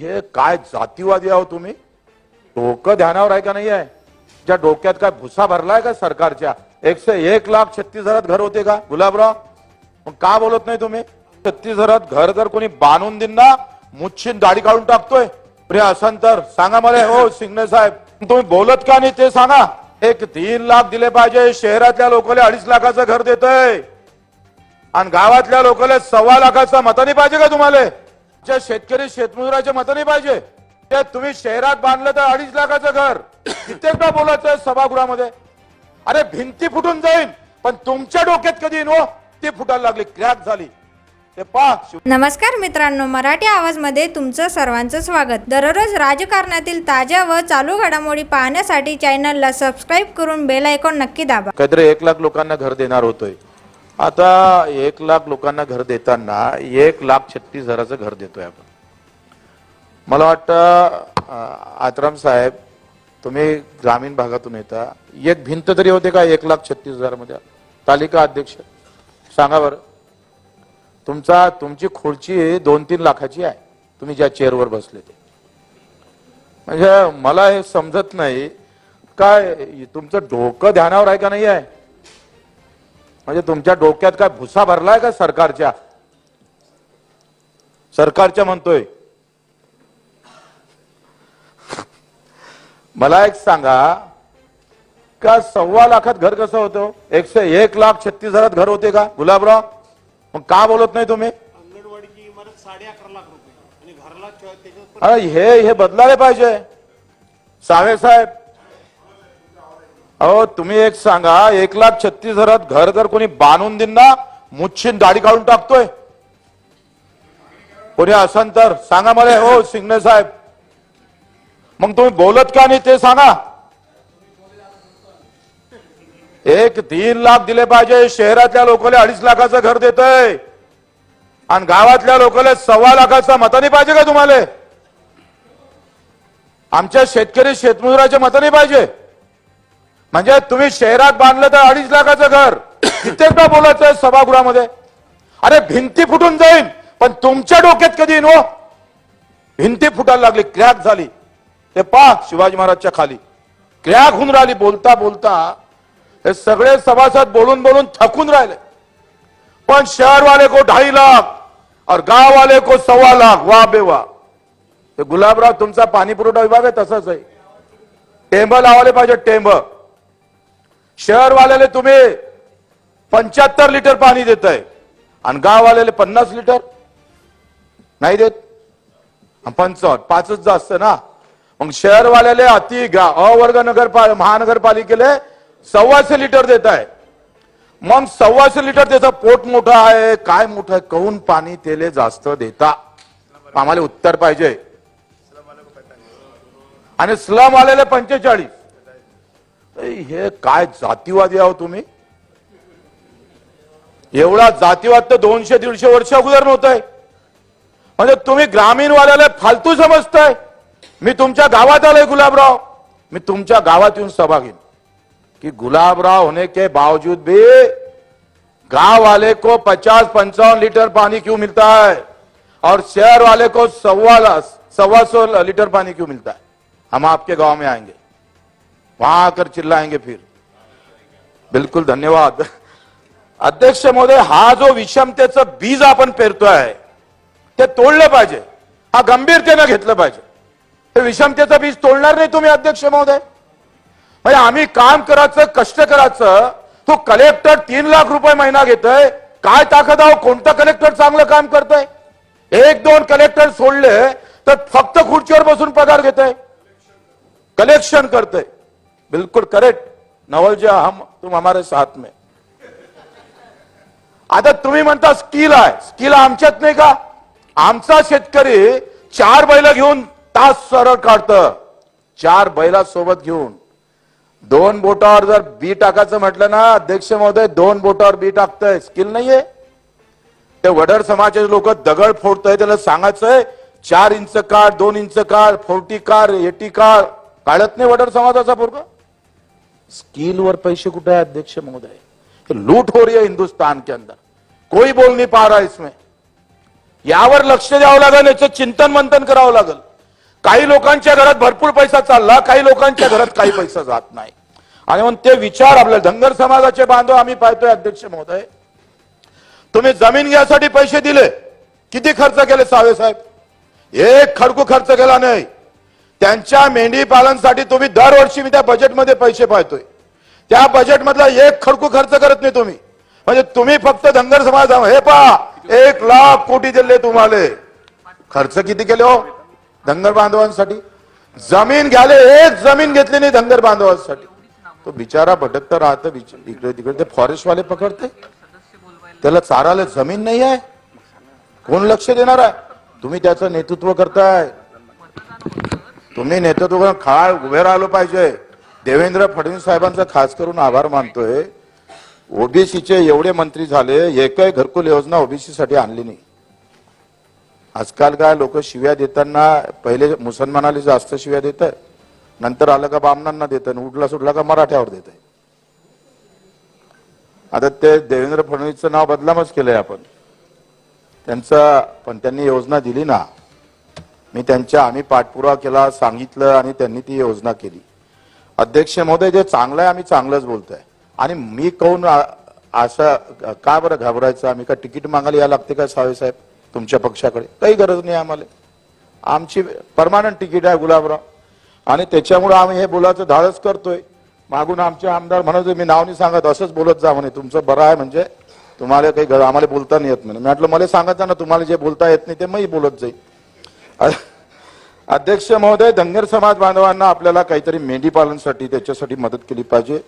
हे काय जातीवादी आहो तुम्ही? डोकं ध्यानावर आहे का नाही आहे? ज्या डोक्यात काय भुसा भरलाय का सरकारच्या? एकशे एक लाख छत्तीस हजारात घर होते का? गुलाबराव मग का बोलत नाही तुम्ही? छत्तीस हजारात घर जर कोणी बांधून देईन ना मुच्छीन दाढी काढून टाकतोय. प्रिय असन तर सांगा मला हो सिंगणे साहेब. तुम्ही बोलत का नाही ते सांगा. एक तीन लाख दिले पाहिजे शहरातल्या लोकांना अडीच लाखाचं घर देतय. आणि गावातल्या लोकांना सव्वा लाखाचं मतानी पाहिजे का तुम्हाला? ज्या शेतकरी शेतमजुराचे मत नाही पाहिजे ते तुम्ही शहरात बांधलं तर अडीच लाखाचं घर कित्येकदा बोलायचं सभागृहामध्ये. अरे भिंती फुटून जाईल पण तुमच्या डोक्यात कधी येईन हो? ती फुटायला लागली क्रॅक झाली. ते नमस्कार मित्रांनो मराठी आवाजमध्ये तुमचं सर्वांचं स्वागत. दररोज राजकारणातील ताज्या व चालू घडामोडी पाहण्यासाठी चॅनलला सबस्क्राईब करून बेल आयकॉन नक्की दाबा. काहीतरी एक लाख लोकांना घर देणार होतोय. आता एक लाख लोकांना घर देताना एक लाख छत्तीस हजाराचं घर देतोय आपण. मला वाटतं आतराम साहेब तुम्ही ग्रामीण भागातून येता. एक भिंत तरी होते का एक लाख छत्तीस हजारमध्ये तालिका अध्यक्ष सांगा बरं. तुमचा तुमची खुर्ची दोन तीन लाखाची आहे. तुम्ही ज्या चेअरवर बसले ते. म्हणजे मला हे समजत नाही. काय तुमचं डोकं ध्यानावर आहे का नाही आहे? म्हणजे तुमच्या डोक्यात काय भुसा भरलाय का सरकारच्या? सरकारच्या म्हणतोय. मला एक सांगा का सव्वा लाखात घर कसं होतं? एकशे एक लाख छत्तीस हजारात घर होते का? गुलाबराव मग का बोलत नाही तुम्ही? अंगणवाडीची इमारत साडे अकरा लाख रुपये. हे हे बदलायला पाहिजे. सावे साहेब अहो तुम्ही एक सांगा एक लाख छत्तीस हजारात घर जर कोणी बांधून देईन ना मुच्छीन दाढी काढून टाकतोय. कोणी असन तर सांगा मला हो सिंगणे साहेब. मग तुम्ही बोलत का नाही ते सांगा. एक तीन लाख दिले पाहिजे शहरातल्या लोकांना अडीच लाखाचं घर देतोय. आणि गावातल्या लोकांना सव्वा लाखाचं मत पाहिजे का तुम्हाला? आमच्या शेतकरी शेतमजुराच्या मत पाहिजे. म्हणजे तुम्ही शहरात बांधलं तर अडीच लाखाचं घर. कित्येकदा बोलायचं सभागृहामध्ये. अरे भिंती फुटून जाईल पण तुमच्या डोक्यात कधी येईन हो? भिंती फुटायला लागली क्रॅक झाली. ते पहा शिवाजी महाराजच्या खाली. क्रॅक होऊन राहिली बोलता बोलता हे सगळे सभासद बोलून बोलून थकून राहिले. पण शहरवाले को ढाई लाख और गाववाले को सव्वा लाख वा बे वा. ते गुलाबराव तुमचा पाणी पुरवठा विभाग आहे तसंच आहे. टेंब लावायला पाहिजे टेंब. शहरवाल्याला तुम्ही पंच्याहत्तर लिटर पाणी देत आहे आणि गाववाल्याला पन्नास लिटर नाही देत? पंचावन्न पाचच जास्त ना? मग शहरवाल्याले अति गा अवर्ग नगर महानगरपालिकेले सव्वाशे लिटर देत आहे मग सव्वाशे लिटर त्याचा पोट मोठं आहे काय मोठं आहे? कहून पाणी तेले जास्त देता? आम्हाला उत्तर पाहिजे. आणि स्लम आलेले पंचेचाळीस. हे काय जातीवादी आहो तुम्ही? एवढा जातीवाद तर दोनशे दीडशे वर्ष अगोदर नव्हतंय. म्हणजे तुम्ही ग्रामीण वाल्याला फालतू समजताय. मी तुमच्या गावात आलोय गुलाबराव. मी तुमच्या गावात येऊन सभा घेईन. की गुलाबराव होने के बावजूद भी गांव वाले को 50 पंचावन लीटर पानी क्यों मिलता है और शहर वाले को सव्वा ला- सवा सौ लीटर पानी क्यों मिलता है हम आपके गांव में आएंगे। वहां आकर चिल्लाएंगे फिर। बिल्कुल धन्यवाद। अध्यक्ष महोदय हा जो विषमतेचं बीज आपण पेरतोय ते तोडलं पाहिजे. हा गंभीरतेनं घेतलं पाहिजे. ते विषमतेचं बीज तोडणार नाही तुम्ही अध्यक्ष महोदय. म्हणजे आम्ही काम करायचं कष्ट करायचं तो कलेक्टर तीन लाख रुपये महिना घेतोय. काय ताकद आहो? कोणता कलेक्टर चांगलं काम करतोय? एक दोन कलेक्टर सोडले तर फक्त खुर्चीवर बसून पगार घेतोय. कलेक्शन करतोय. बिल्कुल करेक्ट नवल हम तुम हमारे साथ में. आता तुम्ही म्हणता स्किल आहे. स्किल आमच्यात नाही का? आमचा शेतकरी चार बैल घेऊन तास सरळ काढत. चार बैला सोबत घेऊन. दोन बोटावर जर बी टाकायचं म्हटलं ना अध्यक्ष महोदय दोन बोटावर बी टाकतंय. स्किल नाहीये. ते वडर समाजाचे लोक दगड फोडतंय त्याला सांगायचंय चार इंच काढ दोन इंच काढ फोर्टी कार एटी कार काढत नाही वडर समाजाचा पोरगा? स्किल वर पैसे कुठे है अध्यक्ष महोदय? लूट हो रही है हिंदुस्तान के अंदर. कोई बोल नहीं पा रहा इसमें. यावर लक्ष द्यावं लागेल याचं चिंतन मंथन करावं लागेल. काही लोकांच्या घरात भरपूर पैसा चालला काही लोकांच्या घरात काही पैसा जात नाही. आणि म्हणून ते विचार आपल्याला धनगर समाजाचे बांधव आम्ही पाहतोय अध्यक्ष महोदय. तुम्ही जमीन घ्यासाठी पैसे दिले. किती खर्च केले सावे साहेब? एक खडकू खर्च केला नाही. त्यांच्या मेंढी पालनसाठी तुम्ही दरवर्षी मी त्या बजेटमध्ये पैसे पाहतोय. त्या बजेटमधला एक खडकू खर्च करत नाही तुम्ही. म्हणजे तुम्ही फक्त धनगर समाज हे पहा एक लाख कोटी दिले तुम्हाला. खर्च किती केले हो? धनगर बांधवांसाठी. जमीन घ्याले एक जमीन घेतली नाही धनगर बांधवांसाठी. तो बिचारा भटकता राहत बिच- इकडे तिकडे ते फॉरेस्टवाले पकडते. त्याला चाराला जमीन नाही आहे. कोण लक्ष देणार आहे? तुम्ही त्याचं नेतृत्व करताय. तुम्ही नेतृत्व करून खाळ उभे राहिलो पाहिजे. देवेंद्र फडणवीस साहेबांचा खास करून आभार मानतोय. ओबीसीचे एवढे मंत्री झाले एकही घरकुल योजना ओबीसी साठी आणली नाही. आजकाल काय लोक शिव्या देताना पहिले मुसलमानाला जास्त शिव्या देत आहे नंतर आलं का बामणांना देत उडला उठला सुटला का मराठ्यावर देत आहे आता ते देवेंद्र फडणवीसचं नाव बदलामच केलंय आपण. त्यांचं पण त्यांनी योजना दिली ना मी त्यांच्या आम्ही पाठपुरावा केला सांगितलं आणि त्यांनी ती योजना केली. अध्यक्ष महोदय जे चांगलं आहे आम्ही चांगलंच बोलतोय. आणि मी कहून असं का बरं घाबरायचं? आम्ही का तिकीट मागायला या लागते का सावे साहेब? तुमच्या पक्षाकडे? काही गरज नाही आम्हाला. आमची परमानंट तिकीट आहे गुलाबराव. आणि त्याच्यामुळे आम्ही हे बोलायचं धाडस करतोय. मागून आमचे आमदार म्हणत मी नाव नाही सांगत असंच बोलत जा म्हणे. तुमचं बरं आहे म्हणजे तुम्हाला काही आम्हाला बोलता नाही येत म्हणे. मी म्हटलं मला सांगायचं ना तुम्हाला जे बोलता येत नाही ते मी बोलत जाईल. अध्यक्ष महोदय धनगर समाज बांधवांना आपल्याला काहीतरी मेंढीपालनसाठी त्याच्यासाठी मदत केली पाहिजे.